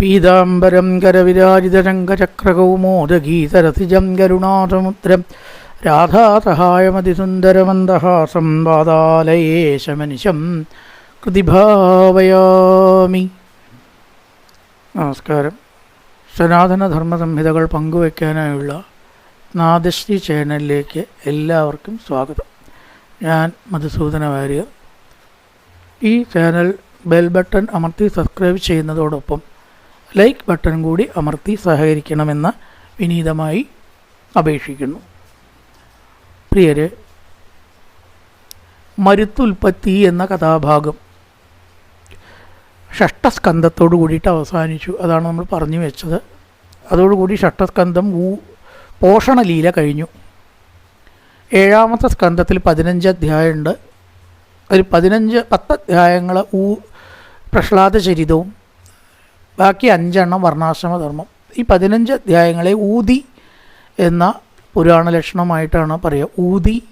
പീതാംബരം കരവിരാജിതരംഗചക്രകൗമോദഗീതരസിജം കരുണാസമുദ്രം രാധാസഹായമതിസുന്ദരമന്ദഹാസം വാതാലയേശമനിശം കൃതിഭാവയാമി. നമസ്കാരം. സനാതനധർമ്മ സംഹിതകൾ പങ്കുവയ്ക്കാനായുള്ള നാദശ്രീ ചാനലിലേക്ക് എല്ലാവർക്കും സ്വാഗതം. ഞാൻ മധുസൂദന വാര്യർ. ഈ ചാനൽ ബെൽ ബട്ടൺ അമർത്തി സബ്സ്ക്രൈബ് ചെയ്യുന്നതോടൊപ്പം ലൈക്ക് ബട്ടൺ കൂടി അമർത്തി സഹകരിക്കണമെന്ന് വിനീതമായി അപേക്ഷിക്കുന്നു. പ്രിയരെ മരുത്തുൽപ്പത്തി എന്ന കഥാഭാഗം ഷഷ്ടസ്കന്ധത്തോടു കൂടിയിട്ട് അവസാനിച്ചു. അതാണ് നമ്മൾ പറഞ്ഞു വെച്ചത്. അതോടുകൂടി ഷഷ്ടസ്കന്ധം ഊ പോഷണലീല കഴിഞ്ഞു. ഏഴാമത്തെ സ്കന്ധത്തിൽ പതിനഞ്ച് അധ്യായമുണ്ട്. അതിൽ പതിനഞ്ച് പത്ത് അധ്യായങ്ങൾ ഊ പ്രഹ്ലാദ ചരിതവും ബാക്കി അഞ്ചെണ്ണം വർണാശ്രമധർമ്മം. ഈ പതിനഞ്ച് അധ്യായങ്ങളെ ഊതി എന്ന പുരാണ ലക്ഷണമായിട്ടാണ് പറയുക. ഊതി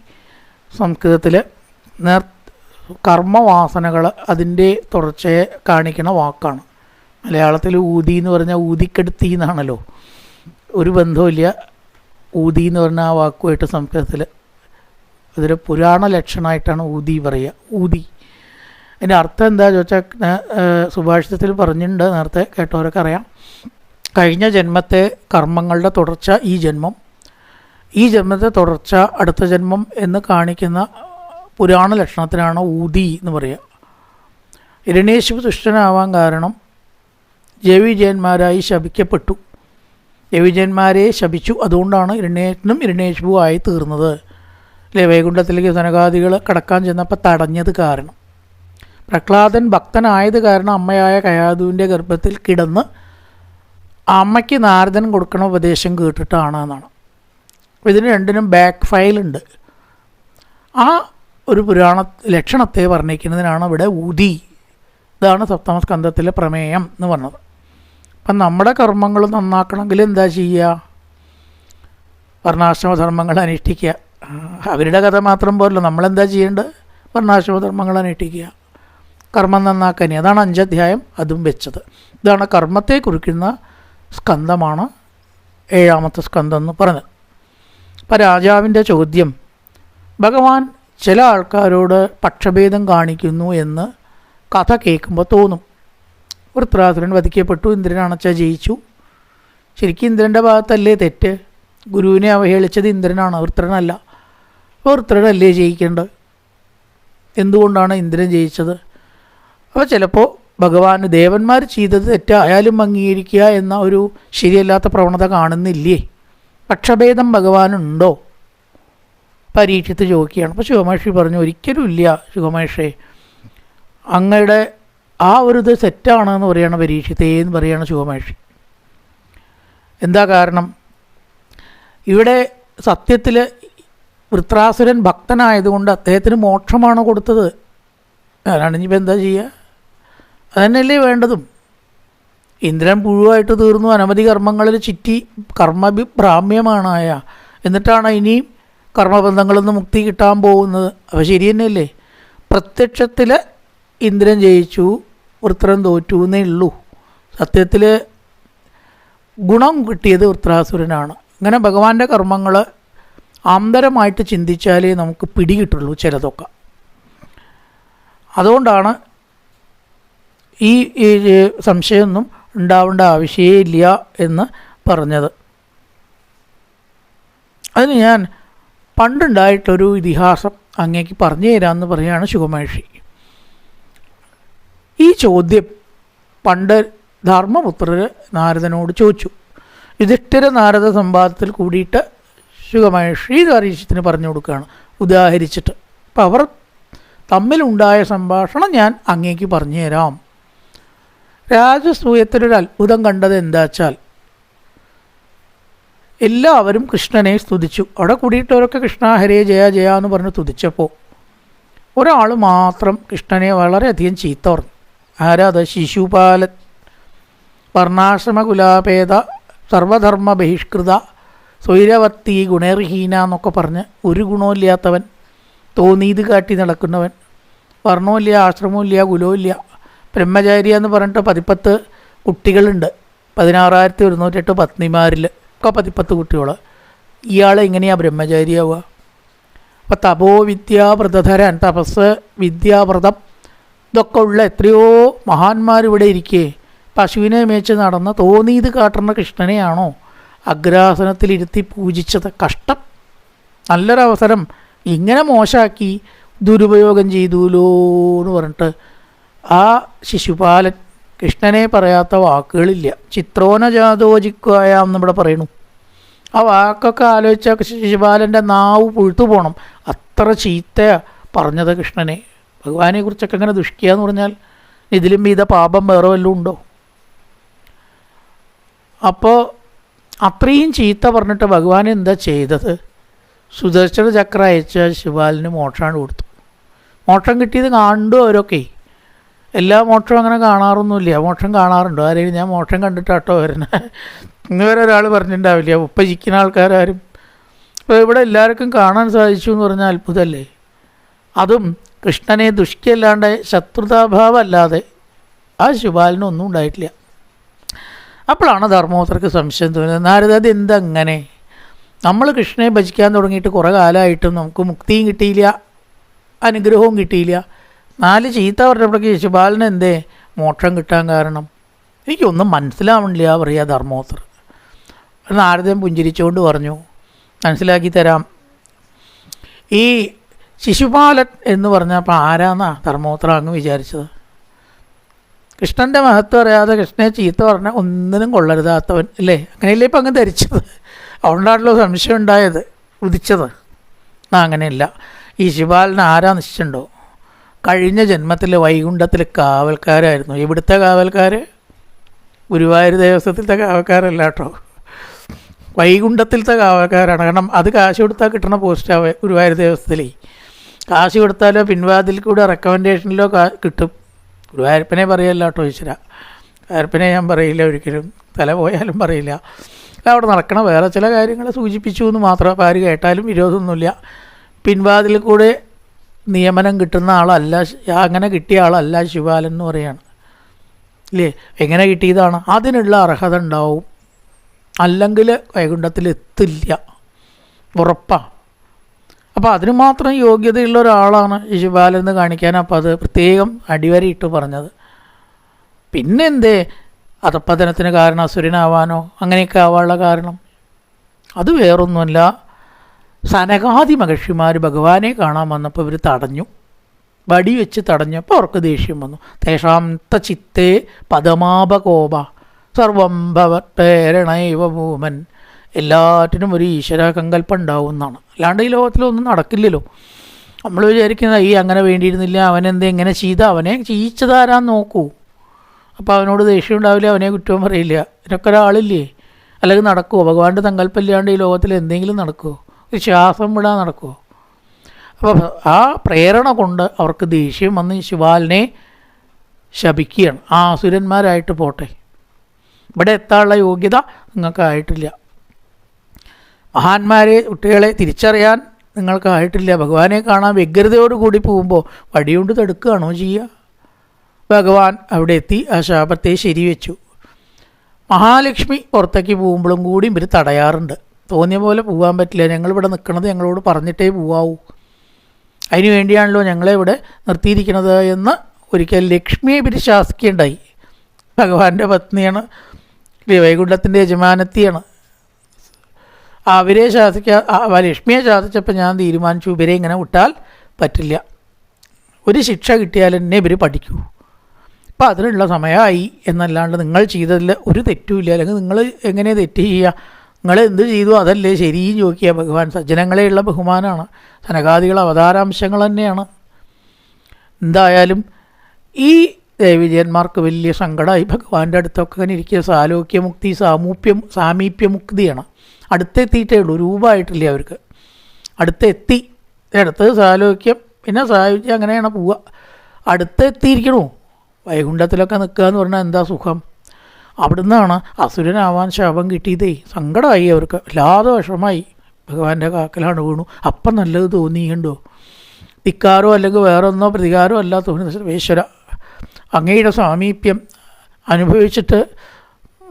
സംസ്കൃതത്തിൽ നേർ കർമ്മവാസനകൾ അതിന്റെ തുടർച്ചയെ കാണിക്കുന്ന വാക്കാണ്. മലയാളത്തിൽ ഊതി എന്ന് പറഞ്ഞാൽ ഊതിക്കെടുത്തി എന്നാണല്ലോ. ഒരു ബന്ധവുമില്ല. ഊതി എന്ന് പറഞ്ഞ ആ വാക്കുമായിട്ട് സംസ്കൃതത്തിൽ അതൊരു പുരാണ ലക്ഷണമായിട്ടാണ് ഊതി പറയുക. ഊതി. അതിന്റെ അർത്ഥം എന്താ ചോദിച്ചാൽ സുഭാഷിതത്തിൽ പറഞ്ഞിട്ടുണ്ട് നേരത്തെ കേട്ടവരൊക്കെ അറിയാം. കഴിഞ്ഞ ജന്മത്തെ കർമ്മങ്ങളുടെ തുടർച്ച ഈ ജന്മം. ഈ ജന്മത്തെ തുടർച്ച അടുത്ത ജന്മം എന്ന് കാണിക്കുന്ന പുരാണ ലക്ഷണത്തിനാണ് ഊതി എന്ന് പറയുക. ഇരണേശു ദുഷ്ടനാവാൻ കാരണം ജയവിജയന്മാരായി ശപിക്കപ്പെട്ടു. ജയവിജയന്മാരെ ശപിച്ചു. അതുകൊണ്ടാണ് ഇരണേഷനും ഇരണേശുവും ആയി തീർന്നത്. അല്ലേ? വൈകുണ്ഠത്തിലേക്ക് ധനകാദികൾ കടക്കാൻ ചെന്നപ്പോൾ തടഞ്ഞത് കാരണം. പ്രഹ്ലാദൻ ഭക്തനായത് കാരണം അമ്മയായ കയാതുവിന്റെ ഗർഭത്തിൽ കിടന്ന് അമ്മയ്ക്ക് നാരദൻ കൊടുക്കണ ഉപദേശം കേട്ടിട്ടാണ് എന്നാണ് ഇതിന് രണ്ടിനും ബാക്ക് ഫയലുണ്ട് ആ ഒരു പുരാണ ലക്ഷണത്തെ വർണിക്കുന്നതിനാണ് ഇവിടെ ഉദി ഇതാണ് സപ്തമ സ്കന്ധത്തിലെ പ്രമേയം എന്ന് പറഞ്ഞത്. അപ്പം നമ്മുടെ കർമ്മങ്ങൾ നന്നാക്കണമെങ്കിൽ എന്താ ചെയ്യുക? വർണാശ്രമധർമ്മങ്ങൾ അനുഷ്ഠിക്കുക. അവരുടെ കഥ മാത്രം പോരല്ലോ. നമ്മളെന്താ ചെയ്യേണ്ടത്? വർണാശ്രമധർമ്മങ്ങൾ അനുഷ്ഠിക്കുക. കർമ്മം നന്നാക്കാനി. അതാണ് അഞ്ചധ്യായം. അതും വെച്ചത്. ഇതാണ് കർമ്മത്തെ കുറിക്കുന്ന സ്കന്ധമാണ് ഏഴാമത്തെ സ്കന്ധം എന്ന് പറഞ്ഞത്. അപ്പം രാജാവിന്റെ ചോദ്യം. ഭഗവാൻ ചില ആൾക്കാരോട് പക്ഷഭേദം കാണിക്കുന്നു എന്ന് കഥ കേൾക്കുമ്പോൾ തോന്നും. വൃത്രാസുരൻ വധിക്കപ്പെട്ടു. ഇന്ദ്രൻ അണച്ച ജയിച്ചു. ശരിക്കും ഇന്ദ്രന്റെ ഭാഗത്തല്ലേ തെറ്റ്? ഗുരുവിനെ അവഹേളിച്ചത് ഇന്ദ്രനാണ്. വൃത്രനല്ല. അപ്പോൾ വൃത്രനല്ലേ ജയിക്കേണ്ടത്? എന്തുകൊണ്ടാണ് ഇന്ദ്രൻ ജയിച്ചത്? അപ്പോൾ ചിലപ്പോൾ ഭഗവാൻ ദേവന്മാർ ചെയ്തത് തെറ്റായാലും അംഗീകരിക്കുക എന്ന ഒരു ശരിയല്ലാത്ത പ്രവണത കാണുന്നില്ലേ? പക്ഷഭേദം ഭഗവാനുണ്ടോ? പരീക്ഷിത്ത് ചോദിക്കുകയാണ്. അപ്പോൾ ശിവമഹേഷി പറഞ്ഞു ഒരിക്കലും ഇല്ല ശിവമഹേഷേ അങ്ങയുടെ ആ ഒരു ഇത് സെറ്റാണെന്ന് പറയുകയാണ് പരീക്ഷിത്തേ എന്ന് പറയുകയാണ് ശിവമഹേഷി എന്താ കാരണം? ഇവിടെ സത്യത്തിൽ വൃത്രാസുരൻ ഭക്തനായതുകൊണ്ട് അദ്ദേഹത്തിന് മോക്ഷമാണ് കൊടുത്തത്. അതാണ് ഇനിയിപ്പോൾ എന്താ ചെയ്യുക അതന്നെയല്ലേ വേണ്ടതും? ഇന്ദ്രൻ പുഴുവായിട്ട് തീർന്നു. അനവധി കർമ്മങ്ങളിൽ ചിറ്റി കർമ്മഭിഭ്രാമ്യമാണായ എന്നിട്ടാണ് ഇനിയും കർമ്മബന്ധങ്ങളിൽ നിന്ന് മുക്തി കിട്ടാൻ പോകുന്നത്. അപ്പോൾ ശരി തന്നെയല്ലേ? പ്രത്യക്ഷത്തിൽ ഇന്ദ്രൻ ജയിച്ചു. വൃത്രൻ തോറ്റു എന്നേ ഉള്ളൂ. സത്യത്തിൽ ഗുണം കിട്ടിയത് വൃത്രാസുരനാണ്. ഇങ്ങനെ ഭഗവാന്റെ കർമ്മങ്ങൾ ആന്തരമായിട്ട് ചിന്തിച്ചാലേ നമുക്ക് പിടികിട്ടുള്ളൂ ചിലതൊക്കെ. അതുകൊണ്ടാണ് ഈ സംശയമൊന്നും ഉണ്ടാവേണ്ട ആവശ്യമേ ഇല്ല എന്ന് പറഞ്ഞത്. അതിന് ഞാൻ പണ്ടുണ്ടായിട്ടൊരു ഇതിഹാസം അങ്ങേക്ക് പറഞ്ഞു തരാമെന്ന് പറയുകയാണ് ശുഭമഹർഷി ഈ ചോദ്യം പണ്ട് ധർമ്മപുത്രർ നാരദനോട് ചോദിച്ചു. യുധിഷ്ഠിര നാരദ സംവാദത്തിൽ കൂടിയിട്ട് ശുഖമഹർഷി കാരീശത്തിന് പറഞ്ഞു കൊടുക്കുകയാണ് ഉദാഹരിച്ചിട്ട്. അപ്പോൾ അവർ തമ്മിലുണ്ടായ സംഭാഷണം ഞാൻ അങ്ങേക്ക് പറഞ്ഞു തരാം. രാജസൂയത്തിലൊരു അത്ഭുതം കണ്ടത് എന്താ വെച്ചാൽ എല്ലാവരും കൃഷ്ണനെ സ്തുതിച്ചു. അവിടെ കൂടിയിട്ടവരൊക്കെ കൃഷ്ണ ഹരേ ജയ ജയ എന്ന് പറഞ്ഞ് സ്തുതിച്ചപ്പോൾ ഒരാൾ മാത്രം കൃഷ്ണനെ വളരെയധികം ചീത്ത പറഞ്ഞു. ആരാ അത് ശിശുപാലൻ വർണാശ്രമ സർവധർമ്മ ബഹിഷ്കൃത സ്വൈരവർത്തി ഗുണർഹീന എന്നൊക്കെ പറഞ്ഞ് ഒരു ഗുണമില്ലാത്തവൻ തോന്നീത് കാട്ടി നടക്കുന്നവൻ വർണമില്ല ആശ്രമമില്ല കുലമില്ല ബ്രഹ്മചാരി എന്ന് പറഞ്ഞിട്ട് പതിപ്പത്ത് കുട്ടികളുണ്ട്. പതിനാറായിരത്തി ഒരുന്നൂറ്റെട്ട് പത്നിമാരിൽ ഒക്കെ പതിപ്പത്ത് കുട്ടികൾ ഇയാൾ എങ്ങനെയാണ് ബ്രഹ്മചാരിയാവുക? അപ്പോൾ തപോ വിദ്യാവ്രതധരൻ തപസ് വിദ്യാവ്രതം ഇതൊക്കെ ഉള്ള എത്രയോ മഹാന്മാർ ഇവിടെ ഇരിക്കേ. പശുവിനെ മേച്ച് നടന്ന തോന്നിയത് കാട്ടുന്ന കൃഷ്ണനെയാണോ അഗ്രാസനത്തിലിരുത്തി പൂജിച്ചത്? കഷ്ടം. നല്ലൊരവസരം. ഇങ്ങനെ മോശമാക്കി ദുരുപയോഗം ചെയ്തുല്ലോ എന്ന് പറഞ്ഞിട്ട് ആ ശിശുപാലൻ കൃഷ്ണനെ പറയാത്ത വാക്കുകളില്ല. ചിത്രോന ജാതോജിക്കായാം എന്നിവിടെ പറയണു ആ വാക്കൊക്കെ ആലോചിച്ച ശിശുപാലന്റെ നാവ് പുഴുത്തു പോകണം അത്ര ചീത്ത പറഞ്ഞത് കൃഷ്ണനെ. ഭഗവാനെ കുറിച്ചൊക്കെ എങ്ങനെ ദുഷ്കിയ എന്ന് പറഞ്ഞാൽ ഇതിലും മീത പാപം വേറെ വല്ലതും ഉണ്ടോ? അപ്പോൾ അത്രയും ചീത്ത പറഞ്ഞിട്ട് ഭഗവാൻ എന്താ ചെയ്തത്? സുദർശന ചക്ര അയച്ച ശിവാലിന് മോക്ഷമാണ് കൊടുത്തു. മോക്ഷം കിട്ടിയത് കണ്ടു അവരൊക്കെ. എല്ലാ മോക്ഷവും അങ്ങനെ കാണാറൊന്നുമില്ല. മോക്ഷം കാണാറുണ്ടോ. ആരെയും ഞാൻ മോക്ഷം കണ്ടിട്ടാട്ടോ വരുന്നത് ഇന്ന് വരെ ഒരാൾ പറഞ്ഞിട്ടുണ്ടാവില്ല ഉപ്പജിക്കുന്ന ആൾക്കാരും അപ്പോൾ ഇവിടെ എല്ലാവർക്കും കാണാൻ സാധിച്ചു എന്ന് പറഞ്ഞാൽ അത്ഭുതമല്ലേ അതും കൃഷ്ണനെ ദുഷ്ടിയല്ലാണ്ട് ശത്രുതാഭാവം അല്ലാതെ ആ ശിവാലിനൊന്നും ഉണ്ടായിട്ടില്ല. അപ്പോഴാണ് ധർമ്മോത്തർക്ക് സംശയം തോന്നുന്നത് നാരദ അത് എന്തങ്ങനെ? നമ്മൾ കൃഷ്ണനെ ഭജിക്കാൻ തുടങ്ങിയിട്ട് കുറേ കാലമായിട്ടും നമുക്ക് മുക്തിയും കിട്ടിയില്ല അനുഗ്രഹവും കിട്ടിയില്ല. നാല് ചീത്ത പറഞ്ഞപ്പോഴേക്ക് ശിശുപാലന് എന്തേ? മോക്ഷം കിട്ടാൻ കാരണം. എനിക്കൊന്നും മനസ്സിലാവണില്ല പറയുക ധർമ്മോത്തർ നാരദൻ പുഞ്ചിരിച്ചുകൊണ്ട് പറഞ്ഞു മനസ്സിലാക്കി തരാം. ഈ ശിശുപാലൻ എന്ന് പറഞ്ഞപ്പോൾ ആരാന്നാ ധർമ്മോത്ര അങ്ങ് വിചാരിച്ചത്? കൃഷ്ണന്റെ മഹത്വം അറിയാതെ കൃഷ്ണനെ ചീത്ത പറഞ്ഞ ഒന്നിനും കൊള്ളരുതാത്തവൻ അല്ലേ അങ്ങനെയല്ലേ ഇപ്പം അങ്ങ് ധരിച്ചത്? അതുകൊണ്ടാണല്ലോ സംശയം ഉണ്ടായത് ഉദിച്ചത്. അങ്ങനെയല്ല. ഈ ശിവാലിന് ആരാ നിശ്ചയുണ്ടോ കഴിഞ്ഞ ജന്മത്തിൽ വൈകുണ്ഠത്തിൽ കാവൽക്കാരായിരുന്നു. ഇവിടുത്തെ കാവൽക്കാർ ഗുരുവായൂർ ദേവസ്വത്തിലത്തെ കാവൽക്കാരല്ല കേട്ടോ വൈകുണ്ഠത്തിലത്തെ കാവൽക്കാരാണ്. കാരണം അത് കാശ് കൊടുത്താൽ കിട്ടണ പോസ്റ്റാണ് ഗുരുവായൂർ ദേവസ്വത്തിലേ. കാശ് കൊടുത്താലോ പിൻവാതിൽ കൂടെ റെക്കമെൻഡേഷനിലോ കാ- കിട്ടും. ഗുരുവായൂരപ്പനെ പറയല്ല കേട്ടോ ഈശ്വര. വായൂരപ്പനെ ഞാൻ പറയില്ല ഒരിക്കലും. തല പോയാലും പറയില്ല. അവിടെ നടക്കണ വേറെ ചില കാര്യങ്ങൾ സൂചിപ്പിച്ചു എന്ന് മാത്രം അപ്പോൾ ആര് കേട്ടാലും വിരോധമൊന്നുമില്ല. പിൻവാതിൽ കൂടെ നിയമനം കിട്ടുന്ന ആളല്ല അങ്ങനെ കിട്ടിയ ആളല്ല ശിവാലൻ എന്ന് പറയാണ്. ഇല്ലേ? എങ്ങനെ കിട്ടിയതാണ്? അതിനുള്ള അർഹത ഉണ്ടാവും. അല്ലെങ്കിൽ വൈകുണ്ഠത്തിൽ എത്തില്ല. ഉറപ്പാണ് അപ്പോൾ അതിന് മാത്രം യോഗ്യതയുള്ള ഒരാളാണ് ശിവാലൻ എന്ന് കാണിക്കാൻ അപ്പോൾ അത് പ്രത്യേകം അടിവരയിട്ട് പറഞ്ഞത്. പിന്നെന്തേ? അധപ്പതനത്തിന് കാരണം അസുരനാവാനോ അങ്ങനെയൊക്കെ ആവാനുള്ള കാരണം. അത് വേറൊന്നുമല്ല. സനകാദി മഹർഷിമാർ ഭഗവാനെ കാണാൻ വന്നപ്പോൾ ഇവർ തടഞ്ഞു. വടി വെച്ച് തടഞ്ഞപ്പോൾ അവർക്ക് ദേഷ്യം വന്നു. തേഷാന്ത ചിത്തേ പദമാപകോപ സർവം ഭവത്തേരണൈവ ഭൂമൻ. എല്ലാറ്റിനും ഒരു ഈശ്വര ഉണ്ടാവും എന്നാണ് അല്ലാണ്ട് ഈ ലോകത്തിലൊന്നും നടക്കില്ലല്ലോ. നമ്മൾ വിചാരിക്കുന്ന ഈ അങ്ങനെ വേണ്ടിയിരുന്നില്ല അവനെന്തേ എങ്ങനെ ചെയ്ത അവനെ ചെയ്യിച്ചതാരാൻ നോക്കൂ. അപ്പോൾ അവനോട് ദേഷ്യം ഉണ്ടാവില്ല അവനെ കുറ്റവും പറയില്ല. ഇതിനൊക്കെ ഒരാളില്ലേ? അല്ലെങ്കിൽ നടക്കുമോ ഭഗവാന്റെ സങ്കല്പം ഇല്ലാണ്ട് ഈ ലോകത്തിൽ എന്തെങ്കിലും നടക്കുമോ ഒരു ശ്വാസം വിടാൻ നടക്കുമോ അപ്പോൾ ആ പ്രേരണ കൊണ്ട് അവർക്ക് ദേഷ്യം വന്ന് ശിവാലിനെ ശപിക്കുകയാണ്. ആ അസുരന്മാരായിട്ട് പോട്ടെ. ഇവിടെ എത്താനുള്ള യോഗ്യത നിങ്ങൾക്കായിട്ടില്ല. മഹാന്മാരെ കുട്ടികളെ തിരിച്ചറിയാൻ നിങ്ങൾക്കായിട്ടില്ല. ഭഗവാനെ കാണാൻ വ്യഗ്രതയോടുകൂടി പോകുമ്പോൾ വടിയുണ്ട് തടുക്കുകയാണോ ചെയ്യുക? ഭഗവാൻ അവിടെ എത്തി ആ ശാപത്തെ ശരിവെച്ചു. മഹാലക്ഷ്മി പുറത്തേക്ക് പോകുമ്പോഴും കൂടി ഇവർ തടയാറുണ്ട്. തോന്നിയ പോലെ പോകാൻ പറ്റില്ല. ഞങ്ങളിവിടെ നിൽക്കുന്നത് ഞങ്ങളോട് പറഞ്ഞിട്ടേ പോവാവൂ. അതിനു വേണ്ടിയാണല്ലോ ഞങ്ങളെ ഇവിടെ നിർത്തിയിരിക്കുന്നത് എന്ന് ഒരിക്കൽ ലക്ഷ്മിയെ പിരി ശാസിക്കുകയുണ്ടായി ഭഗവാന്റെ പത്നിയാണ് വൈകുണ്ഠത്തിന്റെ യജമാനത്തിയാണ്. അവരെ ശാസിക്കാ ലക്ഷ്മിയെ ശാസിച്ചപ്പോൾ ഞാൻ തീരുമാനിച്ചു ഇവരെ ഇങ്ങനെ വിട്ടാൽ പറ്റില്ല. ഒരു ശിക്ഷ കിട്ടിയാൽ എന്നെ ഇവർ പഠിക്കൂ. അപ്പോൾ അതിനുള്ള സമയമായി എന്നല്ലാണ്ട് നിങ്ങൾ ചെയ്തതിൽ ഒരു തെറ്റുമില്ല. അല്ലെങ്കിൽ നിങ്ങൾ എങ്ങനെ തെറ്റ് ചെയ്യുക? നിങ്ങൾ എന്ത് ചെയ്തു? അതല്ലേ ശരിയും ചോദിക്കുക. ഭഗവാൻ സജ്ജനങ്ങളെയുള്ള ബഹുമാനമാണ് സനകാദികൾ അവതാരാംശങ്ങൾ തന്നെയാണ്. എന്തായാലും ഈ ദേവിജയന്മാർക്ക് വലിയ സങ്കടമായി ഭഗവാന്റെ അടുത്തൊക്കെ ഇങ്ങനെ ഇരിക്കുക സാലോക്യമുക്തി സാമൂപ്യം സാമീപ്യമുക്തിയാണ്. അടുത്തെത്തിയിട്ടേ ഉള്ളൂ. രൂപമായിട്ടില്ല അവർക്ക്? അടുത്തെത്തി. അടുത്ത് സാലോക്യം. പിന്നെ സായുജ്യം അങ്ങനെയാണ് പോവുക. അടുത്തെത്തിയിരിക്കണു. വൈകുണ്ഠത്തിലൊക്കെ നിൽക്കുക എന്ന് പറഞ്ഞാൽ എന്താ സുഖം? അവിടുന്നാണ് അസുരനാവാൻ ശാപം കിട്ടിയതേ. സങ്കടമായി അവർക്ക്. വല്ലാതെ വിഷമായി ഭഗവാന്റെ കാക്കലാണ് വീണു. അപ്പം നല്ലത് തോന്നിയുണ്ടോ ധിക്കാരോ അല്ലെങ്കിൽ വേറെ ഒന്നോ പ്രതികാരമോ അല്ല തോന്നി സർവേശ്വര. അങ്ങയുടെ സാമീപ്യം അനുഭവിച്ചിട്ട്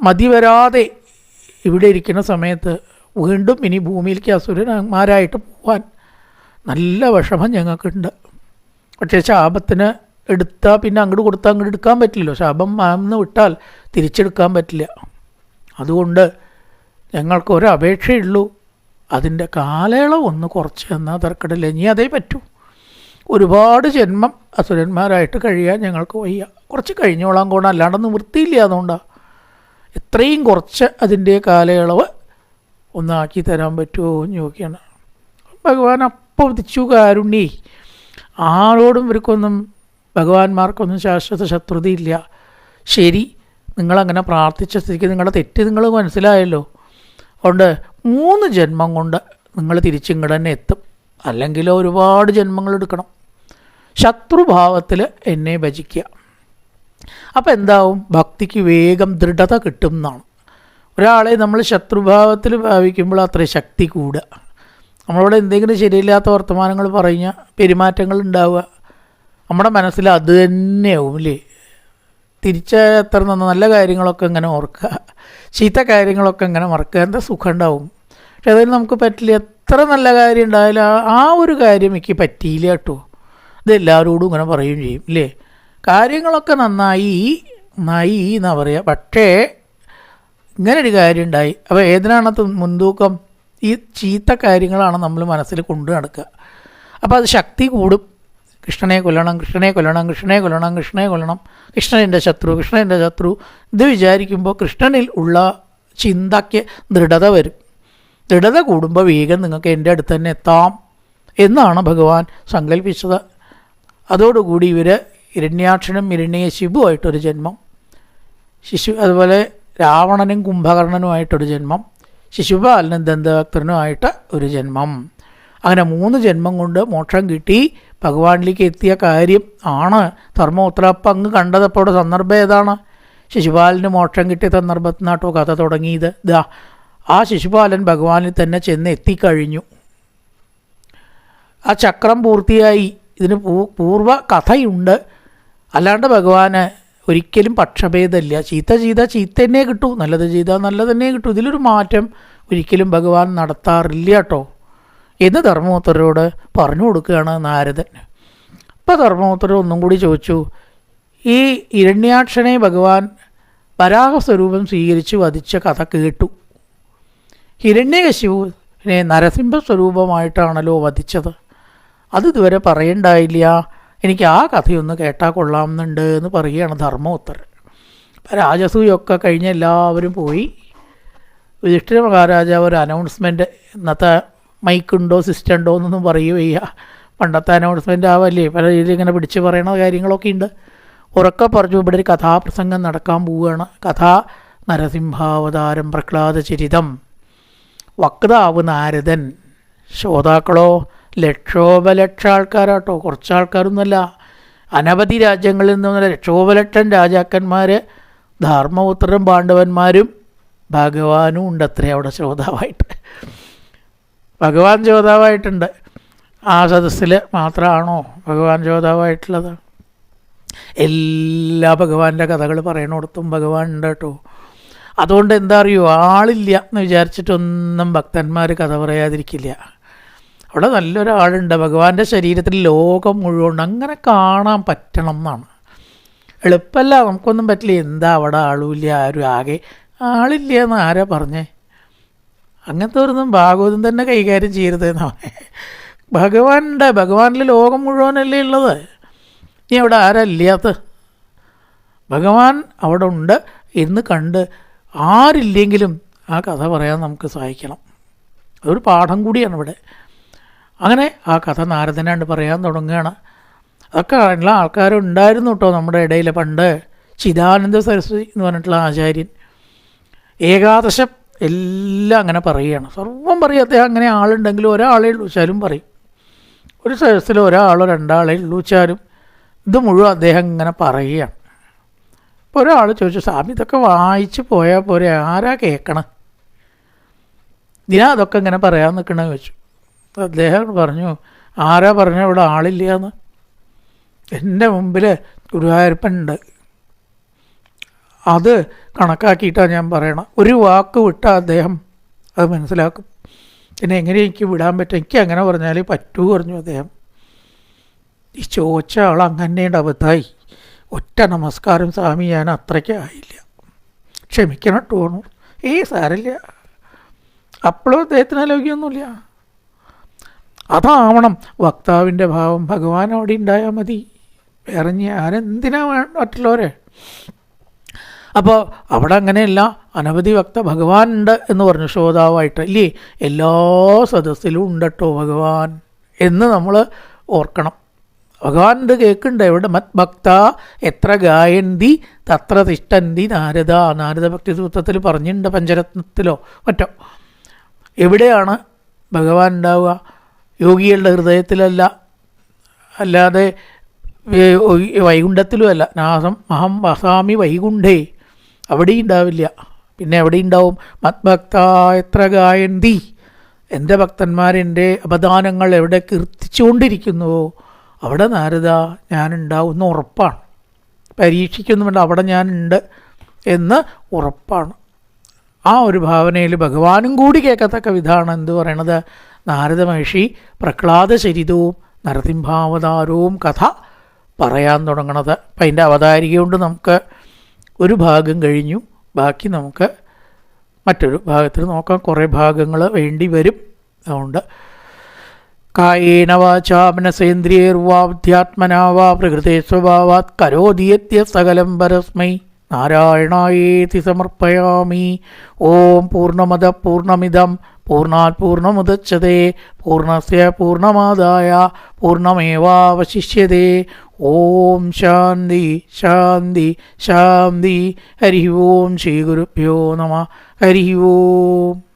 മതി വരാതെ ഇവിടെ ഇരിക്കുന്ന സമയത്ത് വീണ്ടും ഇനി ഭൂമിയിലേക്ക് അസുരന്മാരായിട്ട് പോകാൻ നല്ല വിഷമം ഞങ്ങൾക്കുണ്ട്. പക്ഷേ ശാപത്തിന് എടുത്താൽ പിന്നെ അങ്ങോട്ട് കൊടുത്താൽ അങ്ങോട്ട് എടുക്കാൻ പറ്റില്ലല്ലോ. ശാപം അന്ന് വിട്ടാൽ തിരിച്ചെടുക്കാൻ പറ്റില്ല. അതുകൊണ്ട് ഞങ്ങൾക്ക് ഒരു അതിന്റെ കാലയളവ് ഒന്ന് കുറച്ച് എന്നാൽ തർക്കടില്ല. ഇനി അതേ പറ്റൂ. ഒരുപാട് ജന്മം അസുരന്മാരായിട്ട് കഴിയാൻ ഞങ്ങൾക്ക് വയ്യ. കുറച്ച് കഴിഞ്ഞോളാം കോണം. അല്ലാണ്ട് നിവൃത്തിയില്ല അതുകൊണ്ടാണ് എത്രയും കുറച്ച് അതിന്റെ കാലയളവ് ഒന്നാക്കി തരാൻ പറ്റുമോ എന്ന് ചോദിക്കുകയാണ്. ഭഗവാൻ അപ്പോൾ വിധിച്ചു കാരുണ്യേ. ആരോടും ഇവർക്കൊന്നും ഭഗവാന്മാർക്കൊന്നും ശാശ്വത ശത്രുതയില്ല. ശരി നിങ്ങളങ്ങനെ പ്രാർത്ഥിച്ച സ്ഥിതിക്ക് നിങ്ങളുടെ തെറ്റ് നിങ്ങൾ മനസ്സിലായല്ലോ. അതുകൊണ്ട് മൂന്ന് ജന്മം കൊണ്ട് നിങ്ങൾ തിരിച്ചിങ്ങോട്ട് തന്നെ എത്തും. അല്ലെങ്കിൽ ഒരുപാട് ജന്മങ്ങൾ എടുക്കണം. ശത്രുഭാവത്തിൽ എന്നെ ഭജിക്കുക. അപ്പോൾ എന്താവും? ഭക്തിക്ക് വേഗം ദൃഢത കിട്ടും എന്നാണ്. ഒരാളെ നമ്മൾ ശത്രുഭാവത്തിൽ ഭാവിക്കുമ്പോൾ അത്ര ശക്തി കൂടുക. നമ്മളോട് എന്തെങ്കിലും ശരിയില്ലാത്ത വർത്തമാനങ്ങൾ പറഞ്ഞാൽ പെരുമാറ്റങ്ങൾ ഉണ്ടാവുക നമ്മുടെ മനസ്സിൽ അത് തന്നെയാവും ഇല്ലേ? തിരിച്ച എത്ര നന്ന നല്ല കാര്യങ്ങളൊക്കെ ഇങ്ങനെ ഓർക്കുക ചീത്ത കാര്യങ്ങളൊക്കെ ഇങ്ങനെ മറക്കുക. എന്താ സുഖം ഉണ്ടാവും? പക്ഷെ അതിന് നമുക്ക് പറ്റില്ല. എത്ര നല്ല കാര്യം ഉണ്ടായാലും ആ- ഒരു കാര്യം എനിക്ക് പറ്റിയില്ല കേട്ടോ. ഇത് എല്ലാവരോടും ഇങ്ങനെ പറയുകയും ചെയ്യും ഇല്ലേ? കാര്യങ്ങളൊക്കെ നന്നായി നന്നായി എന്നാ പറയുക പക്ഷേ ഇങ്ങനെ ഒരു കാര്യം ഉണ്ടായി. അപ്പോൾ ഏതിനാണ് മുൻതൂക്കം? ഈ ചീത്ത കാര്യങ്ങളാണ് നമ്മൾ മനസ്സിൽ കൊണ്ടു നടക്കുക. അപ്പോൾ അത് ശക്തി കൂടും. കൃഷ്ണനെ കൊല്ലണം കൃഷ്ണനെ കൊല്ലണം കൃഷ്ണനെ കൊല്ലണം കൃഷ്ണനെ കൊല്ലണം. കൃഷ്ണന്റെ ശത്രു കൃഷ്ണന്റെ ശത്രു. ഇത് വിചാരിക്കുമ്പോൾ കൃഷ്ണനിൽ ഉള്ള ചിന്തയ്ക്ക് ദൃഢത വരും. ദൃഢത കൂടുമ്പോൾ വേഗം നിങ്ങൾക്ക് എന്റെ അടുത്ത് തന്നെ എത്താം എന്നാണ് ഭഗവാൻ സങ്കല്പിച്ചത് അതോടുകൂടി ഇവർ ഇരണ്യാക്ഷനും ഇരണ്യ ശിബുവായിട്ടൊരു ജന്മം. ശിശു അതുപോലെ രാവണനും കുംഭകർണനുമായിട്ടൊരു ജന്മം. ശിശുപാലനും ദന്തഭക്തനുമായിട്ട് ഒരു ജന്മം. അങ്ങനെ മൂന്ന് ജന്മം കൊണ്ട് മോക്ഷം കിട്ടി. ഭഗവാനിലേക്ക് എത്തിയ കാര്യം ആണ്. ധർമ്മപുത്ര അപ്പം അങ്ങ് കണ്ടതപ്പോൾ സന്ദർഭം ഏതാണ്? ശിശുപാലന് മോക്ഷം കിട്ടിയ സന്ദർഭത്തിനാട്ടോ കഥ തുടങ്ങിയത്. ദാ ആ ശിശുപാലൻ ഭഗവാനിൽ തന്നെ ചെന്ന് എത്തിക്കഴിഞ്ഞു. ആ ചക്രം പൂർത്തിയായി. ഇതിന് പൂർവ കഥയുണ്ട്. അല്ലാണ്ട് ഭഗവാന് ഒരിക്കലും പക്ഷഭേദമില്ല. ചീത്ത ചെയ്ത ചീത്ത തന്നെ കിട്ടൂ. നല്ലത് ചെയ്താൽ നല്ലത് തന്നെ കിട്ടൂ. ഇതിലൊരു മാറ്റം ഒരിക്കലും ഭഗവാൻ നടത്താറില്ല കേട്ടോ. എന്ന് ധർമ്മപുത്രരോട് പറഞ്ഞു കൊടുക്കുകയാണ് നാരദൻ. അപ്പോൾ ധർമ്മപുത്രർ ഒന്നും കൂടി ചോദിച്ചു ഈ ഇരണ്യാക്ഷനെ ഭഗവാൻ വരാഹസ്വരൂപം സ്വീകരിച്ച് വധിച്ച കഥ കേട്ടു. ഹിരണ്യകശിപുവിനെ നരസിംഹ സ്വരൂപമായിട്ടാണല്ലോ വധിച്ചത്. അത് ഇതുവരെ പറയണ്ടായില്ല. എനിക്ക് ആ കഥയൊന്ന് കേട്ടാൽ കൊള്ളാമെന്നുണ്ട് എന്ന് പറയുകയാണ് ധർമ്മോത്തരൻ അപ്പം രാജസൂയൊക്കെ കഴിഞ്ഞ് എല്ലാവരും പോയി. യുധിഷ്ഠിര മഹാരാജാവ് ഒരു അനൗൺസ്മെന്റ് ഇന്നത്തെ മൈക്കുണ്ടോ സിസ്റ്റം ഉണ്ടോ എന്നൊന്നും പറയുകയ്യ പണ്ടത്തെ അനൗൺസ്മെന്റ് ആവല്ലേ പല രീതിയിൽ ഇങ്ങനെ പിടിച്ച് പറയണ കാര്യങ്ങളൊക്കെ ഉണ്ട് ഉറക്കെ പറഞ്ഞു ഇവിടെ ഒരു കഥാപ്രസംഗം നടക്കാൻ പോവുകയാണ്. കഥ നരസിംഹാവതാരം പ്രഹ്ലാദ ചരിതം. വക്താവ് നാരദൻ. ശ്രോതാക്കളോ ലക്ഷോപലക്ഷ ആൾക്കാരാട്ടോ. കുറച്ച് ആൾക്കാരൊന്നുമല്ല. അനവധി രാജ്യങ്ങളിൽ നിന്ന് ലക്ഷോപലക്ഷം രാജാക്കന്മാർ ധർമ്മപുത്രരും പാണ്ഡവന്മാരും ഭഗവാനും ഉണ്ടത്രേ അവിടെ ശ്രോതാവായിട്ട്. ഭഗവാൻ ജ്യോതാവായിട്ടുണ്ട് ആ സദസ്സിൽ മാത്രമാണോ ഭഗവാൻ ജ്യോതാവായിട്ടുള്ളത് എല്ലാ ഭഗവാന്റെ കഥകൾ പറയണോടത്തും ഭഗവാൻ ഉണ്ട് കേട്ടോ. അതുകൊണ്ട് എന്താ അറിയോ? ആളില്ല എന്ന് വിചാരിച്ചിട്ടൊന്നും ഭക്തന്മാർ കഥ പറയാതിരിക്കില്ല. അവിടെ നല്ലൊരാളുണ്ട്. ഭഗവാന്റെ ശരീരത്തിൽ ലോകം മുഴുവൻ അങ്ങനെ കാണാൻ പറ്റണം എന്നാണ്. എളുപ്പമല്ല നമുക്കൊന്നും പറ്റില്ല. എന്താ അവിടെ ആളുമില്ല ആരും ആകെ ആളില്ല എന്ന് ആരാ പറഞ്ഞേ? അങ്ങനത്തെ ഒന്നും ഭാഗവതം തന്നെ കൈകാര്യം ചെയ്യരുത് എന്നാണ് ഭഗവാനുണ്ട് ഭഗവാനിൽ ലോകം മുഴുവനല്ലേ ഉള്ളത്? നീ അവിടെ ആരല്ലാത്ത ഭഗവാൻ അവിടെ ഉണ്ട് എന്ന് കണ്ട് ആരില്ലെങ്കിലും ആ കഥ പറയാൻ നമുക്ക് സഹായിക്കണം. അതൊരു പാഠം കൂടിയാണ് ഇവിടെ. അങ്ങനെ ആ കഥ നാരദനാണ്ട് പറയാൻ തുടങ്ങുകയാണ്. അതൊക്കെ ഉള്ള ആൾക്കാരുണ്ടായിരുന്നു കേട്ടോ നമ്മുടെ ഇടയിൽ പണ്ട് ചിദാനന്ദ സരസ്വതി എന്ന് പറഞ്ഞിട്ടുള്ള ആചാര്യൻ. ഏകാദശം എല്ലാം അങ്ങനെ പറയുകയാണ്. സർവം പറയും അദ്ദേഹം അങ്ങനെ ആളുണ്ടെങ്കിലും ഒരാളെ ഉള്ളൂ വെച്ചാലും പറയും. ഒരു സദസ്സിൽ ഒരാളോ രണ്ടാളെ ഉള്ളൂ വെച്ചാലും ഇത് മുഴുവൻ അദ്ദേഹം ഇങ്ങനെ പറയുകയാണ്. അപ്പോൾ ഒരാൾ ചോദിച്ചു സ്വാമി ഇതൊക്കെ വായിച്ച് പോയാൽ പോരെ ആരാ കേൾക്കണം ഇതിനാ അതൊക്കെ ഇങ്ങനെ പറയാൻ നിൽക്കണമെന്ന് ചോദിച്ചു. അദ്ദേഹം പറഞ്ഞു ആരാ പറഞ്ഞു ഇവിടെ ആളില്ല എന്ന്? എന്റെ മുമ്പിൽ ഗുരുവായൂരപ്പൻ ഉണ്ട്. അത് കണക്കാക്കിയിട്ടാണ് ഞാൻ പറയണം ഒരു വാക്ക് വിട്ടാൽ അദ്ദേഹം അത് മനസ്സിലാക്കും. പിന്നെ എങ്ങനെ എനിക്ക് വിടാൻ പറ്റും? എനിക്ക് അങ്ങനെ പറഞ്ഞാൽ പറ്റൂ പറഞ്ഞു അദ്ദേഹം. ഈ ചോദിച്ച ആൾ അങ്ങനെ അബദ്ധമായി ഒറ്റ നമസ്കാരം സ്വാമി ഞാൻ അത്രയ്ക്ക് ആയില്ല. ക്ഷമിക്കണം ടോണു ഏ സാരില്ല അപ്പോഴും അദ്ദേഹത്തിന് ആലോചിക്കൊന്നുമില്ല. അതാവണം വക്താവിന്റെ ഭാവം ഭഗവാൻ അവിടെ ഉണ്ടായാൽ മതി. വേറെ ഞാനെന്തിനാ മറ്റുള്ളവരെ? അപ്പോൾ അവിടെ അങ്ങനെയല്ല അനവധി ഭക്ത ഭഗവാൻ ഉണ്ട് എന്ന് പറഞ്ഞു ശ്രോതാവായിട്ട്. ഇല്ലേ? എല്ലാ സദസ്സിലും ഉണ്ട് കേട്ടോ ഭഗവാൻ എന്ന് നമ്മൾ ഓർക്കണം. ഭഗവാന്റെ കേൾക്കുന്നുണ്ട് എവിടെ? മത് ഭക്ത എത്ര ഗായന്തി തത്ര തിഷ്ടന്തി നാരദ നാരദ ഭക്തി സൂത്രത്തിൽ പറഞ്ഞിട്ടുണ്ട് പഞ്ചരത്നത്തിലോ മറ്റോ. എവിടെയാണ് ഭഗവാൻ ഉണ്ടാവുക യോഗികളുടെ ഹൃദയത്തിലല്ല അല്ലാതെ വൈകുണ്ഠത്തിലുമല്ല. നാസം അഹം വസാമി വൈകുണ്ഠേ. അവിടെ ഉണ്ടാവില്ല. പിന്നെ എവിടെ ഉണ്ടാവും മത്ഭക്ത എത്ര ഗായന്തി എന്റെ ഭക്തന്മാരെന്റെ അപദാനങ്ങൾ എവിടെ കീർത്തിച്ചുകൊണ്ടിരിക്കുന്നുവോ അവിടെ നാരദ ഞാനുണ്ടാവുന്ന ഉറപ്പാണ്. പരീക്ഷിക്കുന്നും വേണ്ട അവിടെ ഞാനുണ്ട് എന്ന് ഉറപ്പാണ്. ആ ഒരു ഭാവനയിൽ ഭഗവാനും കൂടി കേൾക്കത്തക്ക വിധാണ് എന്ത് പറയണത്? നാരദ മഹർഷി പ്രഹ്ലാദ ചരിതവും നരസിംഹാവതാരവും കഥ പറയാൻ തുടങ്ങണത്. അപ്പം അതിന്റെ അവതാരിക കൊണ്ട് നമുക്ക്. ഒരു ഭാഗം കഴിഞ്ഞു. ബാക്കി നമുക്ക് മറ്റൊരു ഭാഗത്തിൽ നോക്കാം. കുറേ ഭാഗങ്ങൾ വേണ്ടി വരും. അതുകൊണ്ട് കായേന വാചാ മനസേന്ദ്രിയർവാധ്യാത്മനാ വാ പ്രകൃതേ സ്വഭാവാത് കരോതിയത്യ സകലം പരസ്മൈ നാരായണായേതി സമർപ്പയാമി. ഓം പൂർണമത പൂർണമിതം പൂർണാത് പൂർണസ്യ പൂർണസ്യ പൂർണമാദായ പൂർണമേവാവശിഷ്യത്തെ ഓം ശാന്തി ശാന്തി ശാന്തി. ഹരി ഓം ശ്രീ ഗുരുഭ്യോ നമ. ഹരി ഓം.